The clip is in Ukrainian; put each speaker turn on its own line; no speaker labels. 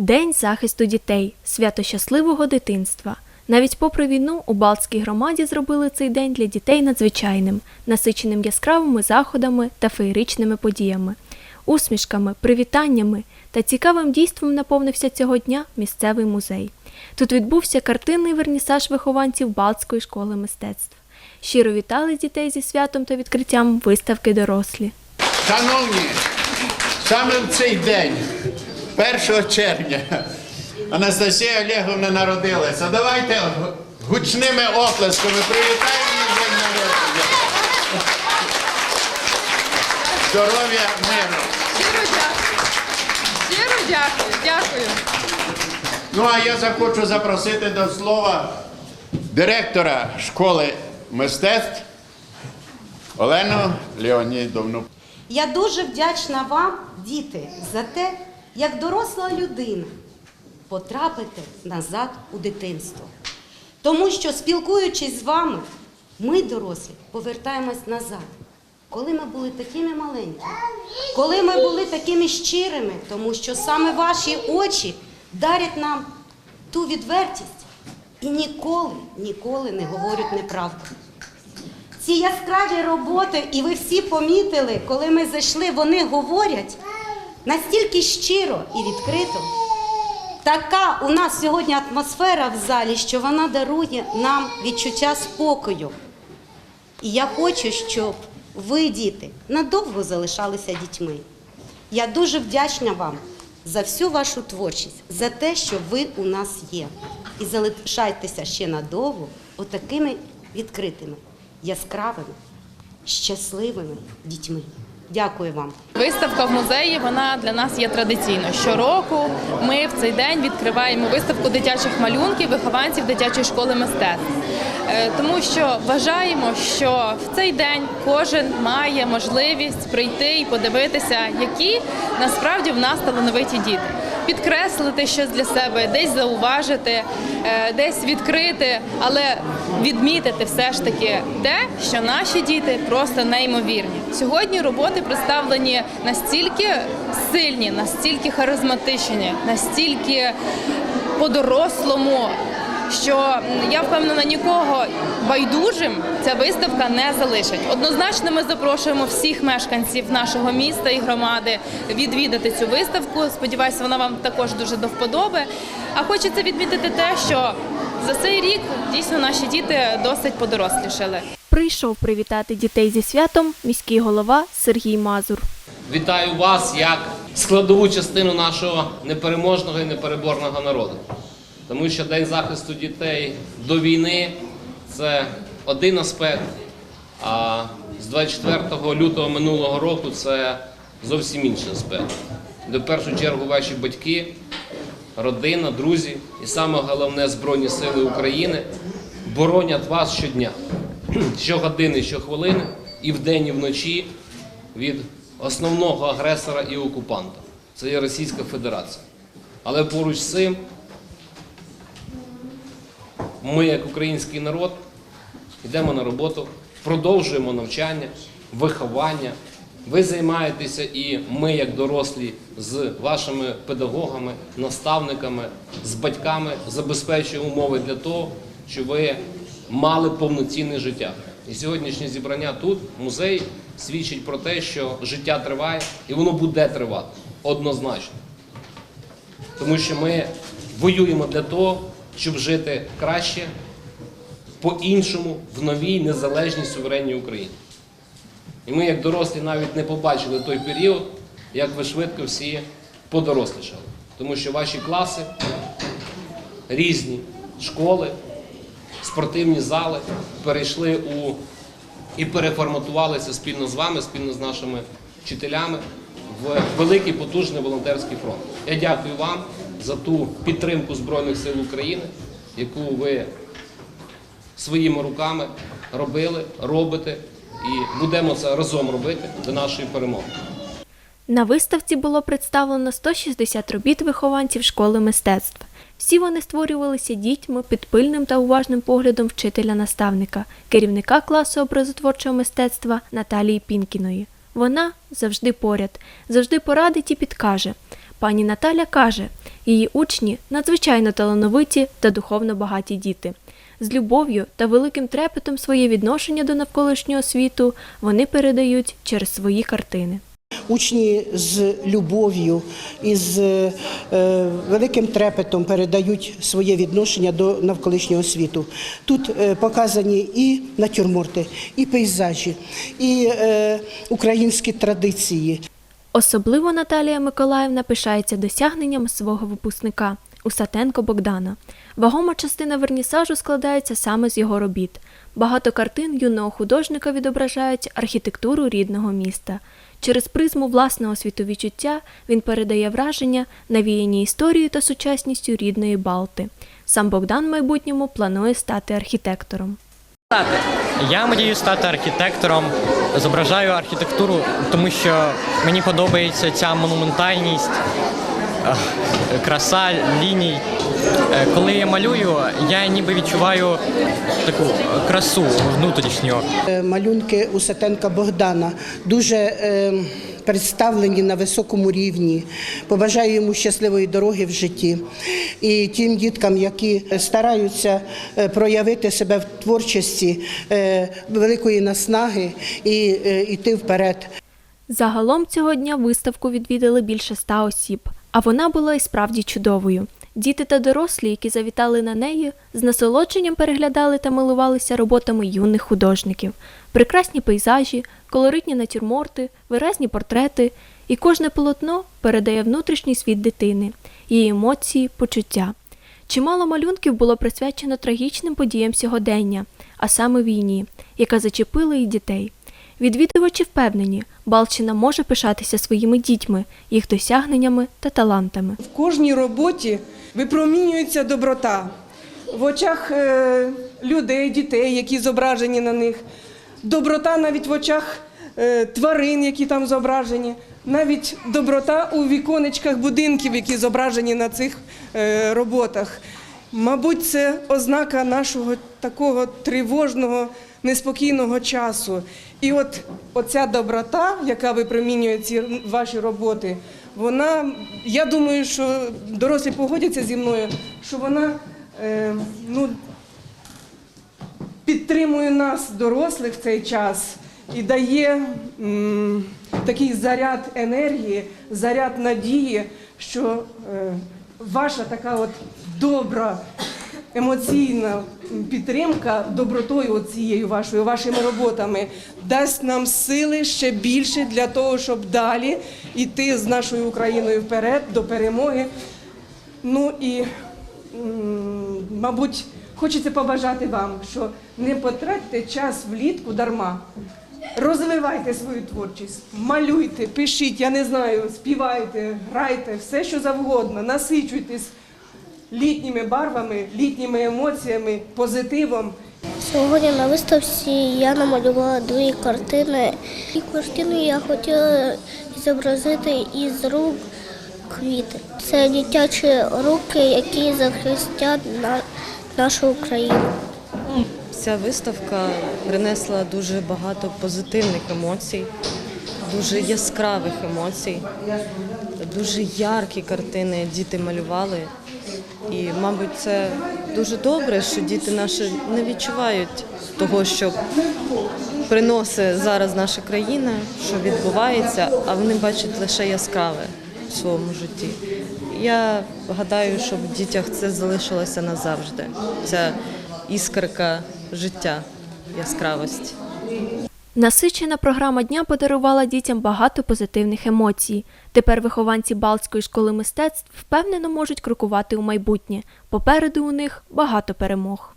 День захисту дітей, свято щасливого дитинства. Навіть попри війну у Балтській громаді зробили цей день для дітей надзвичайним, насиченим яскравими заходами та феєричними подіями, усмішками, привітаннями та цікавим дійством наповнився цього дня місцевий музей. Тут відбувся картинний вернісаж вихованців Балтської школи мистецтв. Щиро вітали дітей зі святом та відкриттям виставки дорослі.
Шановні, саме в цей день, 1 червня, Анастасія Олеговна народилася. Давайте гучними оплесками привітаємо день народження. Здоров'я, миру.
Щиро дякую. Щиро дякую, дякую.
Ну а я захочу запросити до слова директора школи мистецтв Олену Леонідовну.
Я дуже вдячна вам, діти, за те, як доросла людина потрапите назад у дитинство. Тому що, спілкуючись з вами, ми, дорослі, повертаємось назад. Коли ми були такими маленькими, коли ми були такими щирими, тому що саме ваші очі дарять нам ту відвертість і ніколи, ніколи не говорять неправду. Ці яскраві роботи, і ви всі помітили, коли ми зайшли, вони говорять настільки щиро і відкрито. Така у нас сьогодні атмосфера в залі, що вона дарує нам відчуття спокою. І я хочу, щоб ви, діти, надовго залишалися дітьми. Я дуже вдячна вам за всю вашу творчість, за те, що ви у нас є. І залишайтеся ще надовго отакими відкритими, яскравими, щасливими дітьми. Дякую вам.
Виставка в музеї вона для нас є традиційно. Щороку ми в цей день відкриваємо виставку дитячих малюнків вихованців дитячої школи мистецтв. Е, Тому що вважаємо, що в цей день кожен має можливість прийти і подивитися, які насправді в нас талановиті діти. Підкреслити щось для себе, десь зауважити, е, десь відкрити, але відмітити все ж таки те, що наші діти просто неймовірні. Сьогодні роботи представлені настільки сильні, настільки харизматичні, настільки по-дорослому. Що я впевнена, нікого байдужим ця виставка не залишить. Однозначно, ми запрошуємо всіх мешканців нашого міста і громади відвідати цю виставку. Сподіваюся, вона вам також дуже до вподоби. А хочеться відмітити те, що за цей рік дійсно наші діти досить подорослішали.
Прийшов привітати дітей зі святом міський голова Сергій Мазур.
Вітаю вас як складову частину нашого непереможного і непереборного народу. Тому що День захисту дітей до війни це один аспект, а з 24 лютого минулого року це зовсім інший аспект. В першу чергу ваші батьки, родина, друзі і саме головне Збройні Сили України боронять вас щодня, щогодини, щохвилини, і вдень, і вночі від основного агресора і окупанта. Це є Російська Федерація. Але поруч з цим ми, як український народ, йдемо на роботу, продовжуємо навчання, виховання. Ви займаєтеся і ми, як дорослі, з вашими педагогами, наставниками, з батьками забезпечуємо умови для того, щоб ви мали повноцінне життя. І сьогоднішнє зібрання тут, в музеї, свідчить про те, що життя триває і воно буде тривати однозначно. Тому що ми воюємо для того, щоб жити краще, по-іншому, в новій незалежній суверенній Україні. І ми, як дорослі, навіть не побачили той період, як ви швидко всі подорослішали. Тому що ваші класи різні, школи, спортивні зали перейшли у і переформатувалися спільно з вами, спільно з нашими вчителями в великий потужний волонтерський фронт. Я дякую вам за ту підтримку Збройних сил України, яку ви своїми руками робили, робите, і будемо це разом робити до нашої перемоги.
На виставці було представлено 160 робіт вихованців школи мистецтв. Всі вони створювалися дітьми під пильним та уважним поглядом вчителя-наставника, керівника класу образотворчого мистецтва Наталії Пінкіної. Вона завжди поряд, завжди порадить і підкаже. Пані Наталя каже, її учні надзвичайно талановиті та духовно багаті діти. З любов'ю та великим трепетом своє відношення до навколишнього світу вони передають через свої картини.
Учні з любов'ю і з е, великим трепетом передають своє відношення до навколишнього світу. Тут е, показані і натюрморти, і пейзажі, і е, українські традиції.
Особливо Наталія Миколаївна пишається досягненням свого випускника Усатенко Богдана. Вагома частина вернісажу складається саме з його робіт. Багато картин юного художника відображають архітектуру рідного міста. Через призму власного світовідчуття він передає враження, навіяні історією та сучасністю рідної Балти. Сам Богдан в майбутньому планує стати архітектором.
Я мрію стати архітектором, зображаю архітектуру, тому що мені подобається ця монументальність, краса ліній. Е, Коли я малюю, я ніби відчуваю таку красу внутрішню.
Е, Малюнки Усатенка Богдана дуже е, представлені на високому рівні. Побажаю йому щасливої дороги в житті. І тим діткам, які стараються е, проявити себе в творчості, е, великої наснаги і е, йти вперед.
Загалом цього дня виставку відвідали більше ста осіб, а вона була і справді чудовою. Діти та дорослі, які завітали на неї, з насолодженням переглядали та милувалися роботами юних художників, прекрасні пейзажі, колоритні натюрморти, виразні портрети, і кожне полотно передає внутрішній світ дитини, її емоції, почуття. Чимало малюнків було присвячено трагічним подіям сьогодення, а саме війні, яка зачепила і дітей. Відвідувачі впевнені, Балчина може пишатися своїми дітьми, їх досягненнями та талантами.
В кожній роботі випромінюється доброта в очах е, людей, дітей, які зображені на них, доброта навіть в очах е, тварин, які там зображені, навіть доброта у віконечках будинків, які зображені на цих е, роботах. Мабуть, це ознака нашого такого тривожного, неспокійного часу. І от оця доброта, яка випромінює ці ваші роботи, вона, я думаю, що дорослі погодяться зі мною, що вона е, ну, підтримує нас, дорослих, в цей час і дає м, такий заряд енергії, заряд надії, що е, ваша така от добра. Емоційна підтримка добротою цією вашою, вашими роботами дасть нам сили ще більше для того, щоб далі йти з нашою Україною вперед до перемоги. Ну і, мабуть, хочеться побажати вам, що не потратьте час влітку дарма. Розвивайте свою творчість, малюйте, пишіть, я не знаю, співайте, грайте, все що завгодно, насичуйтесь літніми барвами, літніми емоціями, позитивом.
Сьогодні на виставці я намалювала дві картини. І картину я хотіла зобразити із рук квіти. Це дитячі руки, які захистять на- нашу Україну.
Ця виставка принесла дуже багато позитивних емоцій, дуже яскравих емоцій, дуже яркі картини діти малювали. І, мабуть, це дуже добре, що діти наші не відчувають того, що приносить зараз наша країна, що відбувається, а вони бачать лише яскраве в своєму житті. Я гадаю, що в дітях це залишилося назавжди. Ця іскорка життя, яскравості.
Насичена програма дня подарувала дітям багато позитивних емоцій. Тепер вихованці Балтської школи мистецтв впевнено можуть крокувати у майбутнє. Попереду у них багато перемог.